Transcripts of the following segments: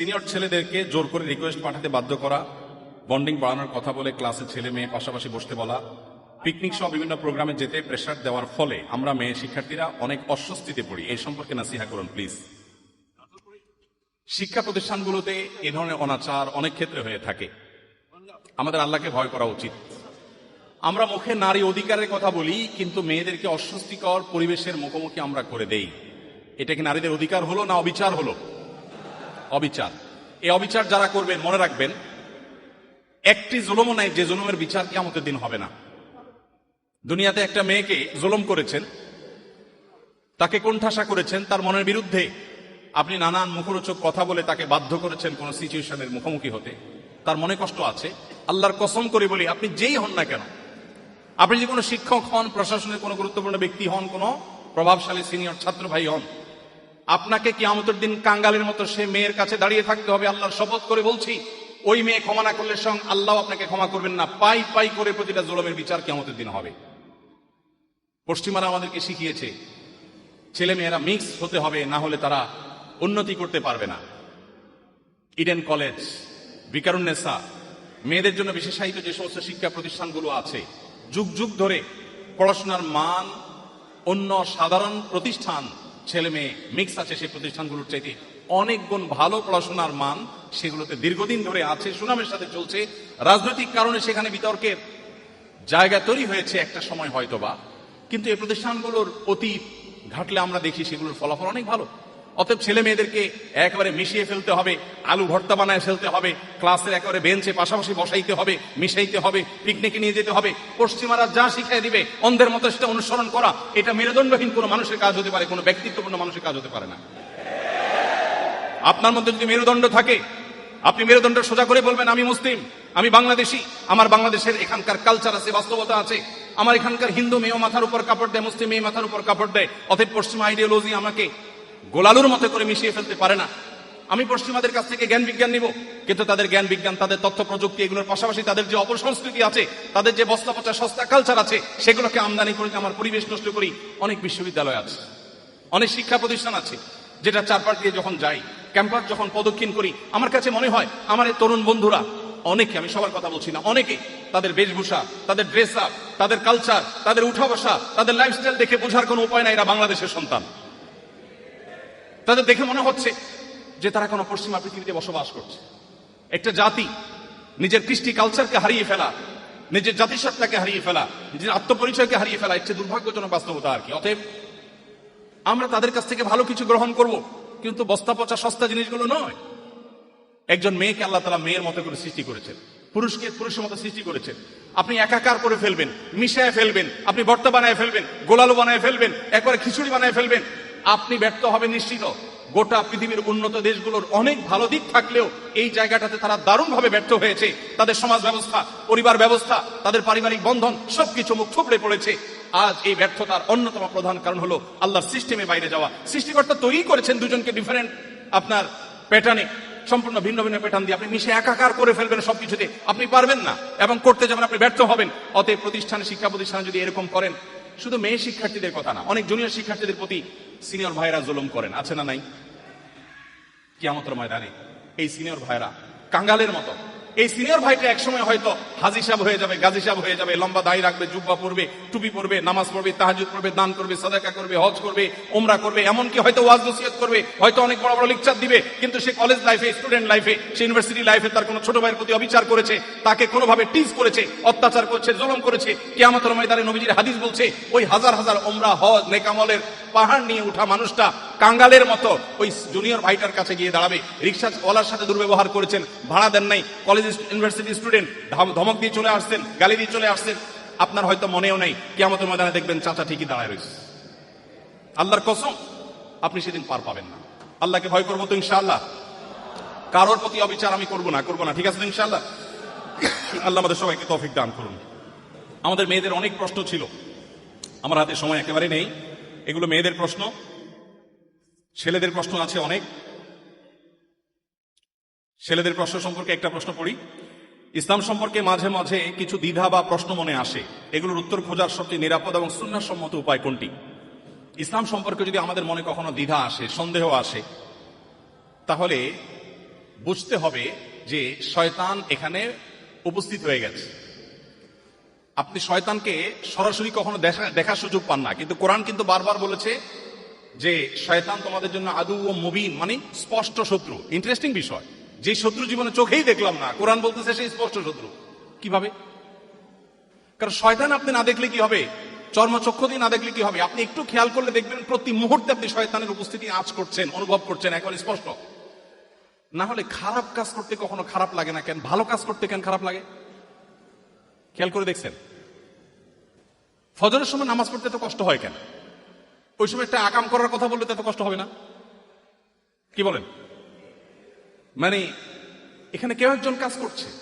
Senior ছেলেদেরকে জোর করে রিকোয়েস্ট পাঠাতে বাধ্য করা বন্ডিং বাড়ানোর কথা বলে ক্লাসে ছেলে মেয়ে পাশাপাশি বসতে বলা পিকনিক সহ বিভিন্ন প্রোগ্রামে যেতে প্রেশার দেওয়ার ফলে আমরা মেয়ে শিক্ষার্থীরা অনেক অস্বস্তিতে পড়ি। এই সম্পর্কে নাসিহা করুন প্লিজ শিক্ষা প্রতিষ্ঠানগুলোতে এ ধরনের অনাচার অনেক ক্ষেত্রে হয়ে থাকে। আমাদের আল্লাহকে ভয় করা উচিত। আমরা মুখে নারী অধিকারের কথা বলি, কিন্তু মেয়েদেরকে অস্বস্তিকর পরিবেশের মুখোমুখি আমরা করে দেই। এটা কি নারীদের অধিকার হলো না অবিচার হলো? অবিচার। এই অবিচার যারা করবেন, মনে রাখবেন, একটি জুলমও নাই যে জুলুমের বিচার কেমতের দিন হবে না। দুনিয়াতে একটা মেয়েকে জুলুম করেছেন, তাকে কোণঠাসা করেছেন, তার মনের বিরুদ্ধে আপনি নানান মুখরোচক কথা বলে তাকে বাধ্য করেছেন কোন সিচুয়েশনের মুখোমুখি হতে। তার মনে কষ্ট আছে। আল্লাহর কসম করে বলি, আপনি যেই হন না কেন, আপনি যে কোনো শিক্ষক হন, প্রশাসনের কোনো গুরুত্বপূর্ণ ব্যক্তি হন, কোনো প্রভাবশালী সিনিয়র ছাত্র ভাই হন আপনাকে কি আমতের দিন কাঙ্গালের মতো সে মেয়ের কাছে দাঁড়িয়ে থাকতে হবে, আল্লাহর শপথ করে বলছি, ওই মেয়ে ক্ষমা না করলে সঙ্গ আল্লাহ আপনাকে ক্ষমা করবেন না। পাই পাই করে প্রতিটা জুলমের বিচার কেমতের দিন হবে। পশ্চিমারা আমাদেরকে শিখিয়েছে ছেলে মেয়েরা মিক্স হতে হবে, না হলে তারা উন্নতি করতে পারবে না। ইডেন কলেজ, বিকারুন্নেসা, মেয়েদের জন্য বিশেষায়িত যে সমস্ত শিক্ষা প্রতিষ্ঠানগুলো আছে, যুগ যুগ ধরে পড়াশোনার মান অন্য সাধারণ প্রতিষ্ঠান ছেলে মেয়ে মিক্স আছে সেই প্রতিষ্ঠানগুলোর চাইতে। অনেক গুণ ভালো পড়াশোনার মান সেগুলোতে দীর্ঘদিন ধরে আছে, সুনামের সাথে চলছে। রাজনৈতিক কারণে সেখানে বিতর্কের জায়গা তৈরি হয়েছে একটা সময় হয়তোবা। কিন্তু এই প্রতিষ্ঠানগুলোর অতীত ঘাটলে আমরা দেখি সেগুলোর ফলাফল অনেক ভালো। অতএব ছেলে মেয়েদেরকে একেবারে মিশিয়ে ফেলতে হবে, আলু ভর্তা বানায় ফেলতে হবে, ক্লাসের একেবারে বেঞ্চে পাশাপাশি বসাইতে হবে, মিশাইতে হবে পিকনিকে নিয়ে যেতে হবে। পশ্চিমারা যা শিখাই দিবে, অন্ধের মতো সেটা অনুসরণ করা, এটা মেরুদণ্ডহীন কোনো মানুষের কাজ হতে পারে, কোনো ব্যক্তিত্বপূর্ণ মানুষের কাজ হতে পারে না। আপনার মধ্যে যদি মেরুদণ্ড থাকে, আপনি মেরুদণ্ড সোজা করে বলবেন, আমি মুসলিম, আমি বাংলাদেশি, আমার বাংলাদেশের এখানকার কালচার আছে, বাস্তবতা আছে, আমার এখানকার হিন্দু মেয়েও মাথার উপর কাপড় দেয়, মুসলিম মেয়ে মাথার উপর কাপড় দেয়, অতএব পশ্চিমা আইডিওলজি আমাকে গোলালুর মতো করে মিশিয়ে ফেলতে পারে না। আমি পশ্চিমাদের কাছ থেকে জ্ঞান বিজ্ঞান নিব, কিন্তু তাদের জ্ঞান বিজ্ঞান, তাদের তথ্য প্রযুক্তি, এগুলোর পাশাপাশি তাদের যে অপসংস্কৃতি আছে, তাদের যে বস্তা পচা সস্তা কালচার আছে, সেগুলোকে আমদানি করে আমার পরিবেশ নষ্ট করি। অনেক বিশ্ববিদ্যালয় আছে, অনেক শিক্ষা প্রতিষ্ঠান আছে, যেটা চারপাশ দিয়ে যখন যাই, ক্যাম্পাস যখন প্রদক্ষিণ করি, আমার কাছে মনে হয় আমার এই তরুণ বন্ধুরা, অনেকে, আমি সবার কথা বলছি না, অনেকে তাদের বেশভূষা, তাদের ড্রেস আপ তাদের কালচার তাদের উঠা বসা, তাদের লাইফস্টাইল দেখে বোঝার কোনো উপায় নাই এরা বাংলাদেশের সন্তান। তাদের দেখে মনে হচ্ছে যে তারা কোনো পশ্চিমা পৃথিবীতে বসবাস করছে। একটা জাতি নিজের কৃষ্টি কালচারকে হারিয়ে ফেলা, নিজের জাতিসত্তাকে হারিয়ে ফেলা, নিজের আত্মপরিচয়কে হারিয়ে ফেলা একটি দুর্ভাগ্যজনক বাস্তবতা আর কি। অতএব আমরা তাদের কাছ থেকে ভালো কিছু গ্রহণ করব, কিন্তু বস্তা পচা সস্তা জিনিসগুলো নয়। একজন মেয়েকে আল্লাহ তালা মেয়ের মতো করে সৃষ্টি করেছেন, পুরুষকে পুরুষের মতো সৃষ্টি করেছেন। আপনি একাকার করে ফেলবেন, মিশায় ফেলবেন, আপনি ভর্তা বানায় ফেলবেন, গোলালু বানায় ফেলবেন, একবারে খিচুড়ি বানায় ফেলবেন আপনি ব্যর্থ হবেন নিশ্চিত। গোটা পৃথিবীর উন্নত দেশগুলোর অনেক ভালো দিক থাকলেও এই জায়গাটাতে তারা দারুণভাবে ব্যর্থ হয়েছে। তাদের সমাজ ব্যবস্থা, পরিবার ব্যবস্থা, তাদের পারিবারিক বন্ধন, সবকিছু মুখ থুবড়ে পড়েছে। আজ এই ব্যর্থতার অন্যতম প্রধান কারণ হলো আল্লাহর সিস্টেমে বাইরে যাওয়া। সৃষ্টিকর্তা তৈরি করেছেন দুজনকে ডিফারেন্ট আপনার প্যাটার্নে সম্পূর্ণ ভিন্ন ভিন্ন প্যাটার্ন দিয়ে আপনি মিশে একাকার করে ফেলবেন সবকিছুতে। আপনি পারবেন না। এবং করতে যাবেন আপনি ব্যর্থ হবেন। অতএব প্রতিষ্ঠানে, শিক্ষা প্রতিষ্ঠানে যদি এরকম করেন, শুধু মেয়ে শিক্ষার্থীদের কথা না, অনেক জুনিয়র শিক্ষার্থীদের প্রতি সিনিয়র ভাইরা জুলুম করেন, আছে না নাই? কিয়ামতের ময়দানে এই সিনিয়র ভাইরা কাঙ্গালের মতো। এই সিনিয়র ভাইটা একসময় হয়তো হাজি সাহেব হয়ে যাবে, গাজী সাহেব হয়ে যাবে, লম্বা দাড়ি রাখবে, জুব্বা পরবে, টুপি পরবে, নামাজ পড়বে তাহাজুদ পড়বে, দান করবে, সাদাকা করবে, হজ করবে ওমরা করবে, এমনকি হয়তো ওয়াজ নসিহত করবে, হয়তো অনেক বড় বড় লেকচার দিবে, কিন্তু সে কলেজ লাইফে স্টুডেন্ট লাইফে সে ইউনিভার্সিটি লাইফে তার কোনো ছোট ভাইয়ের প্রতি অবিচার করেছে, তাকে কোনোভাবে টিজ করেছে, অত্যাচার করছে, জুলুম করেছে। কিয়ামতের ময়দানে নবীজির হাদিস বলছে, ওই হাজার হাজার ওমরা হজ, নেকামলের পাহাড় নিয়ে উঠা মানুষটা কাঙ্গালের মতো ওই জুনিয়র ভাইটার কাছে গিয়ে দাঁড়াবে। রিক্সা ওয়ালার সাথে দুর্ব্যবহার করেছেন, ভাড়া দেন নাই। কলেজ ইউনিভার্সিটি স্টুডেন্ট ধমক দিয়ে চলে আসছেন, গালি দিয়ে চলে আসছেন। আপনার হয়তো মনেও নেই কেমতের ময়দানে দেখবেন চাচা ঠিকই দাঁড়ায় রয়েছে। আল্লাহর কসম, আপনি সেদিন পার পাবেন না। আল্লাহকে ভয় করব তো ইনশাআল্লাহ। কারোর প্রতি অবিচার আমি করব না করব না। ঠিক আছে তো ইনশাআল্লাহ? আল্লাহ আমাদের সবাইকে তৌফিক দান করুন। আমাদের মেয়েদের অনেক প্রশ্ন ছিল। আমার হাতে সময় একেবারে নেই। এগুলো মেয়েদের প্রশ্ন, ছেলেদের প্রশ্ন আছে অনেক। ছেলেদের প্রশ্ন সম্পর্কে একটা প্রশ্ন পড়ি। ইসলাম সম্পর্কে মাঝে মাঝে কিছু দ্বিধা বা প্রশ্ন মনে আসে। এগুলোর উত্তর খোঁজার সবচেয়ে নিরাপদ এবং সুন্নাসম্মত উপায় কোনটি? ইসলাম সম্পর্কে যদি আমাদের মনে কখনো দ্বিধা আসে, সন্দেহ আসে, তাহলে বুঝতে হবে যে শয়তান এখানে উপস্থিত হয়ে গেছে। আপনি শয়তানকে সরাসরি কখনো দেখা, দেখার সুযোগ পান না। কিন্তু কোরআন কিন্তু বারবার বলেছে যে শয়তান তোমাদের জন্য আদু ও মুবিন মানে স্পষ্ট শত্রু। ইন্টারেস্টিং বিষয়। যে শত্রু জীবনে চোখেই দেখলাম না, কোরআন বলতেছে সেই স্পষ্ট শত্রু। কীভাবে? কারণ শয়তান আপনি না দেখলে কি হবে? চর্মচক্ষু দিয়ে না দেখলে কি হবে? আপনি একটু খেয়াল করলে দেখবেন প্রতি মুহূর্তে আপনি শয়তানের উপস্থিতি আজ করছেন, অনুভব করছেন এখন স্পষ্ট। না হলে খারাপ কাজ করতে কখনো খারাপ লাগে না কেন? ভালো কাজ করতে কেন খারাপ লাগে? খেয়াল করে দেখছেন? ফজরের সময় নামাজ পড়তে এত কষ্ট হয় কেন? ওই সময় একটা আকাম করার কথা বললে তো এত কষ্ট হবে না। কি বলেন? মানে এখানে কেউ একজন কাজ করছে।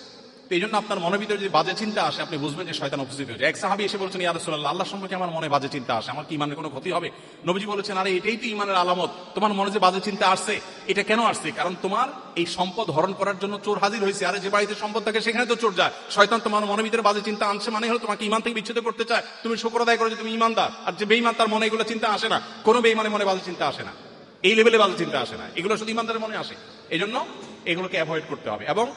তো এই জন্য আপনার মনের ভিতরে যদি বাজে চিন্তা আসে, আপনি বুঝবেন যে শয়তান উপস্থিত হয়েছে এক সাহাবি এসে বলছেন, ইয়া আল্লাহ সম্পর্কে আমার মনে বাজে চিন্তা আসে। আমার কি ইমানের কোনো ক্ষতি হবে? নবীজি বলেছেন, আরে, এটাই তো ইমানের আলামত। তোমার মনে যে বাজে চিন্তা আসছে, এটা কেন আসছে? কারণ তোমার এই সম্পদ হরণ করার জন্য চোর হাজির হয়েছে। আরে, যে বাড়িতে সম্পদ থাকে, সেখানে তো চোর যায়। শয়তান তোমার মনের ভিতরে বাজে চিন্তা আনছে মানে হলো তোমাকে ইমান থেকে বিচ্ছেদ করতে চায়। তুমি শুক্র আদায় করো যে তুমি ইমানদার আর যে বেইমান তার মনে এগুলো চিন্তা আসে না। কোনো বেইমানের মনে বাজে চিন্তা আসে না। এই লেভেলে বাজে চিন্তা আসে না। এগুলো শুধু ইমানদারের মনে আসে। এই জন্য এগুলোকে অ্যাভয়েড করতে হবে। এবং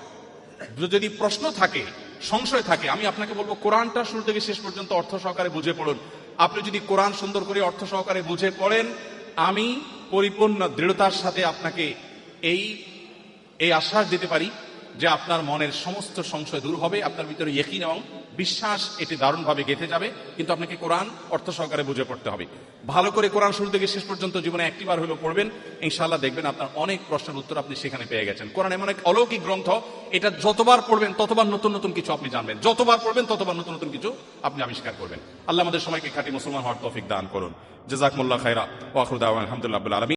যদি প্রশ্ন থাকে, সংশয় থাকে, আমি আপনাকে বলব কোরআনটা শুরু থেকে শেষ পর্যন্ত অর্থ সহকারে বুঝে পড়ুন। আপনি যদি কোরআন সুন্দর করে অর্থ সহকারে বুঝে পড়েন, আমি পরিপূর্ণ দৃঢ়তার সাথে আপনাকে এই এই আশ্বাস দিতে পারি যে আপনার মনের সমস্ত সংশয় দূর হবে, আপনার ভিতরে ইয়কিন এবং বিশ্বাস এটি দারুণভাবে গেঁথে যাবে, কিন্তু আপনাকে কোরআন অর্থ সহকারে বুঝে পড়তে হবে। ভালো করে কোরআন শুরু থেকে শেষ পর্যন্ত জীবনে একটিবার হলেও পড়বেন, ইনশাআল্লাহ দেখবেন আপনার অনেক প্রশ্নের উত্তর আপনি সেখানে পেয়ে গেছেন। কোরআন এমন এক অলৌকিক গ্রন্থ, এটা যতবার পড়বেন, ততবার নতুন নতুন কিছু আপনি জানবেন। যতবার পড়বেন, ততবার নতুন নতুন কিছু আপনি আবিষ্কার করবেন। আল্লাহ আমাদের সবাইকে খাঁটি মুসলমান হওয়ার তৌফিক দান করুন। জাজাকমুল্লাহ খাইরা ওয়াখরুদা আলহামদুলিল্লাহ আলমী